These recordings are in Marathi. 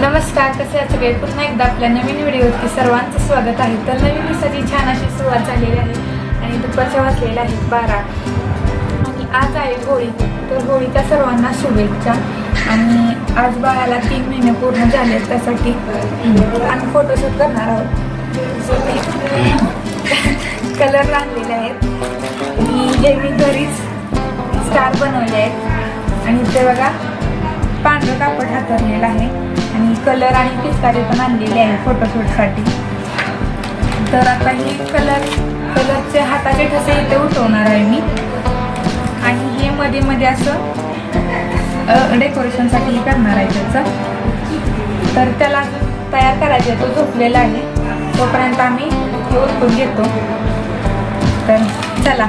नमस्कार कसे आहात सगळे? पुन्हा एकदा आपल्या नवीन व्हिडिओवरती सर्वांचं स्वागत आहे. तर नवीन दिवसाची छान अशी सुरुवात झालेली आहे आणि दुपारच्या वाजलेल्या आहेत बारा. आणि आज आहे होळी. तर होळीच्या सर्वांना शुभेच्छा. आणि आज बाळाला तीन महिने पूर्ण झाले आहेत, त्यासाठी आम्ही फोटोशूट करणार आहोत. कलर आणलेले आहेत. मी हे मी घरीच स्टार बनवले आहेत. आणि ते बघा पांढरं कापड हातरलेलं आहे. आणि कलर आणि पिचकारी पण आणलेले आहे फोटोशूटसाठी तर आता हे कलर कलरचे हाताचे ठसे इथे उठवणार आहे मी. आणि हे मध्ये मध्ये असं डेकोरेशनसाठी करणार आहे त्याचं. तर त्याला तयार करायचं आहे तो झोपलेला आहे. तोपर्यंत आम्ही हे उठून घेतो. तर चला.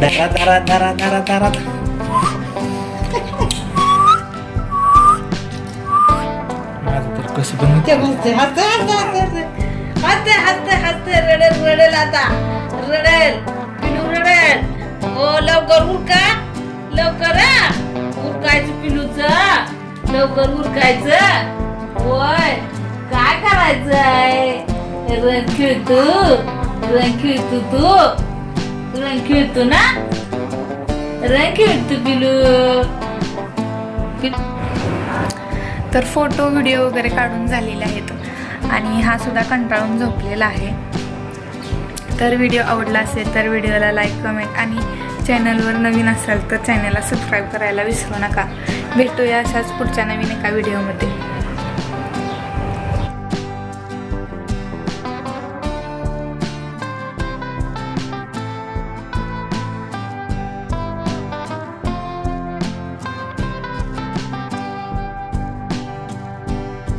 धरा धरा धरा धरा धरा माझं तर कसं पण हसते हसते हसते हसते हसते हसते रडेल रडेल आता रडेल पिलू रडेल हो लवकर उरका लवकर उरकायचं पिलूच लवकर उरकायचं होय काय करायचंय रंग खेळतो रंग खेळतो तू रंग खेळतो ना रंग खेळतो पिलू पिलू तर फोटो व्हिडिओ वगैरे काढून झालेले आहेत. आणि हा सुद्धा कंटाळून झोपलेला आहे. तर व्हिडिओ आवडला असेल तर व्हिडिओला लाईक कमेंट आणि चॅनलवर नवीन असाल तर चॅनलला सबस्क्राईब करायला विसरू नका. भेटूया अशाच पुढच्या नवीन एका व्हिडिओमध्ये